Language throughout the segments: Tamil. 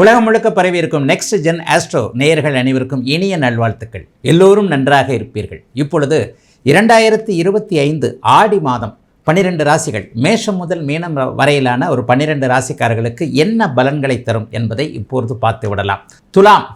உலகம் முழுக்க பரவி இருக்கும் நெக்ஸ்ட் ஜென் ஆஸ்ட்ரோ நேயர்கள் அனைவருக்கும் இனிய நல்வாழ்த்துக்கள். எல்லோரும் நன்றாக இருப்பீர்கள். இப்பொழுது இரண்டாயிரத்தி இருபத்தி ஐந்து ஆடி மாதம் பன்னிரெண்டு ராசிகள் மேஷம் முதல் மீனம் வரையிலான ஒரு பன்னிரெண்டு ராசிக்காரர்களுக்கு என்ன பலன்களை தரும் என்பதை இப்பொழுது பார்த்து விடலாம். துலாம்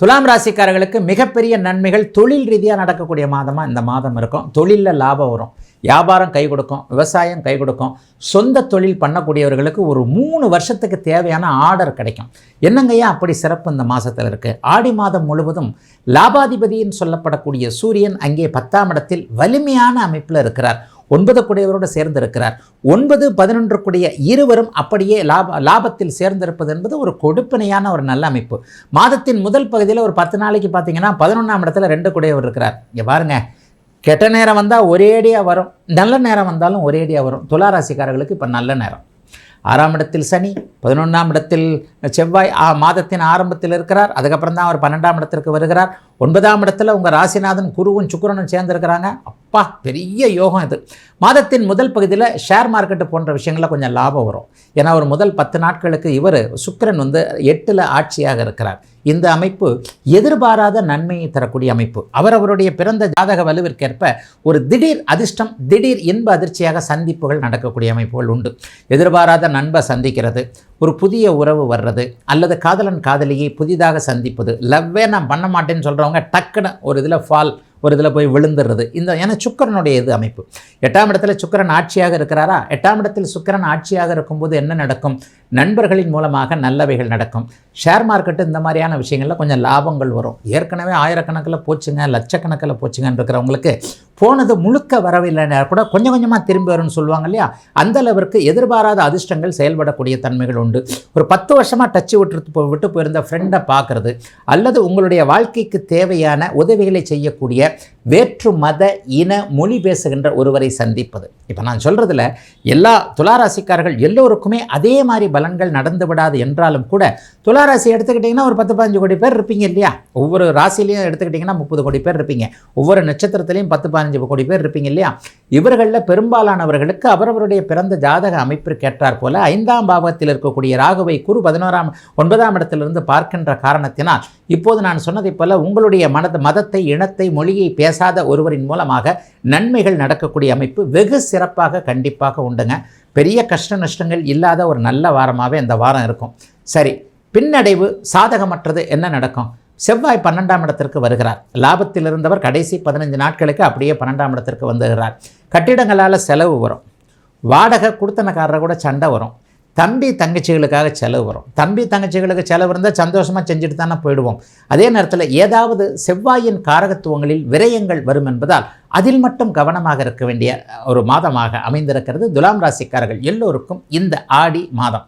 துலாம் ராசிக்காரர்களுக்கு மிகப்பெரிய நன்மைகள் தொழில் ரீதியாக நடக்கக்கூடிய மாதமாக இந்த மாதம் இருக்கும். தொழிலில் லாபம் வரும். வியாபாரம் கை கொடுக்கும் விவசாயம் கை கொடுக்கும். சொந்த தொழில் பண்ணக்கூடியவர்களுக்கு ஒரு மூணு வருஷத்துக்கு தேவையான ஆர்டர் கிடைக்கும். என்னங்கய்யா அப்படி சிறப்பு இந்த மாதத்தில் இருக்குது ஆடி மாதம் முழுவதும் லாபாதிபதியின் சொல்லப்படக்கூடிய சூரியன் அங்கே பத்தாம் இடத்தில் வலிமையான அமைப்பில் இருக்கிறார். ஒன்பது குடையவரோடு சேர்ந்திருக்கிறார். ஒன்பது பதினொன்று குடைய இருவரும் அப்படியே லாப லாபத்தில் சேர்ந்திருப்பது என்பது ஒரு கொடுப்பனையான ஒரு நல்ல அமைப்பு. மாதத்தின் முதல் பகுதியில் ஒரு பத்து நாளைக்கு பார்த்தீங்கன்னா பதினொன்றாம் இடத்துல ரெண்டு குடையவர் இருக்கிறார். இங்கே பாருங்க. கெட்ட நேரம் வந்தால் ஒரேடியாக வரும். நல்ல நேரம் வந்தாலும் ஒரேடியாக வரும். துளாராசிக்காரர்களுக்கு இப்போ நல்ல நேரம். ஆறாம் இடத்தில் சனி பதினொன்றாம் இடத்தில் செவ்வாய் மாதத்தின் ஆரம்பத்தில் இருக்கிறார். அதுக்கப்புறம் தான் அவர் பன்னெண்டாம் இடத்திற்கு வருகிறார். ஒன்பதாம் இடத்துல உங்கள் ராசிநாதன் குருவும் சுக்கிரனும் சேர்ந்துருக்கிறாங்க. அப்பா பெரிய யோகம் இது. மாதத்தின் முதல் பகுதியில் ஷேர் மார்க்கெட்டு போன்ற விஷயங்களில் கொஞ்சம் லாபம் வரும். ஏன்னா ஒரு முதல் பத்து நாட்களுக்கு இவர் சுக்கரன் வந்து எட்டில் ஆட்சியாக இருக்கிறார். இந்த அமைப்பு எதிர்பாராத நன்மையை தரக்கூடிய அமைப்பு. அவரவருடைய பிறந்த ஜாதக வலுவிற்கேற்ப ஒரு திடீர் அதிர்ஷ்டம் திடீர் இன்ப அதிர்ச்சியாக சந்திப்புகள் நடக்கக்கூடிய அமைப்புகள் உண்டு. எதிர்பாராத நண்பை சந்திக்கிறது ஒரு புதிய உறவு வர்றது அல்லது காதலன் காதலியை புதிதாக சந்திப்பது. லவ்வே நான் பண்ண மாட்டேன்னு சொல்கிறவங்க டக்குன்னு ஒரு இதில் ஃபால் ஒரு இதில் போய் விழுந்துடுறது. இந்த ஏன்னா சுக்கரனுடைய இது அமைப்பு. எட்டாம் இடத்துல சுக்கரன் ஆட்சியாக இருக்கிறாரா? எட்டாம் இடத்தில் சுக்கரன் ஆட்சியாக இருக்கும்போது என்ன நடக்கும்? நண்பர்களின் மூலமாக நல்லவைகள் நடக்கும். ஷேர் மார்க்கெட்டு இந்த மாதிரியான விஷயங்களில் கொஞ்சம் லாபங்கள் வரும். ஏற்கனவே ஆயிரக்கணக்கில் போச்சுங்க லட்சக்கணக்கில் போச்சுங்கன்னு இருக்கிறவங்களுக்கு போனது முழுக்க வரவில்லைனா கூட கொஞ்சம் கொஞ்சமாக திரும்பி வரும்னு சொல்லுவாங்க இல்லையா? அந்த அளவிற்கு எதிர்பாராத அதிர்ஷ்டங்கள் செயல்படக்கூடிய தன்மைகள் உண்டு. ஒரு பத்து வருஷமாக டச்சு விட்டு விட்டு போயிருந்த ஃப்ரெண்டை பார்க்குறது அல்லது உங்களுடைய வாழ்க்கைக்கு தேவையான உதவிகளை செய்யக்கூடிய வேற்று மத இன மொழி பேசுகின்ற ஒருவரை சந்திப்பது. இப்போ நான் சொல்கிறதுல எல்லா துளாராசிக்காரர்கள் எல்லோருக்குமே அதே மாதிரி பலன்கள் நடந்து விடாது என்றாலும் கூட துளாராசி எடுத்துக்கிட்டிங்கன்னா ஒரு பத்து பதினஞ்சு கோடி பேர் இருப்பீங்க இல்லையா? ஒவ்வொரு ராசிலையும் எடுத்துக்கிட்டிங்கன்னா முப்பது கோடி பேர் இருப்பீங்க. ஒவ்வொரு நட்சத்திரத்திலையும் பத்து பதினஞ்சு கோடி பேர் இருப்பீங்க இல்லையா? இவர்களில் பெரும்பாலானவர்களுக்கு அவரவருடைய பிறந்த ஜாதக அமைப்பிற்கு ஏற்றார் போல ஐந்தாம் பாவத்தில் இருக்கக்கூடிய ராகுவை குரு பதினோராம் ஒன்பதாம் இடத்திலிருந்து பார்க்கின்ற காரணத்தினால் இப்போது நான் சொன்னதைப் போல உங்களுடைய மனத மதத்தை இனத்தை மொழியை பேசாத ஒருவரின் மூலமாக நன்மைகள் நடக்கக்கூடிய அமைப்பு வெகு சிறப்பாக கண்டிப்பாக உண்டுங்க. பெரிய கஷ்ட நஷ்டங்கள் இல்லாத ஒரு நல்ல வாரமாகவே இந்த வாரம் இருக்கும். சரி பின்னடைவு சாதகமற்றது என்ன நடக்கும்? செவ்வாய் பன்னெண்டாம் இடத்திற்கு வருகிறார். லாபத்தில் இருந்தவர் கடைசி பதினஞ்சு நாட்களுக்கு அப்படியே பன்னெண்டாம் இடத்திற்கு வந்துகிறார். கட்டிடங்களால் செலவு வரும். வாடகை கொடுத்தனக்காரரை கூட சண்டை வரும். தம்பி தங்கச்சிகளுக்காக செலவு வரும். தம்பி தங்கச்சிகளுக்கு செலவு இருந்தால் சந்தோஷமாக செஞ்சுட்டு தானே போயிடுவோம். அதே நேரத்தில் ஏதாவது செவ்வாயின் காரகத்துவங்களில் விரயங்கள் வரும் என்பதால் அதில் மட்டும் கவனமாக இருக்க வேண்டிய ஒரு மாதமாக அமைந்திருக்கிறது. துலாம் ராசிக்காரர்கள் எல்லோருக்கும் இந்த ஆடி மாதம்.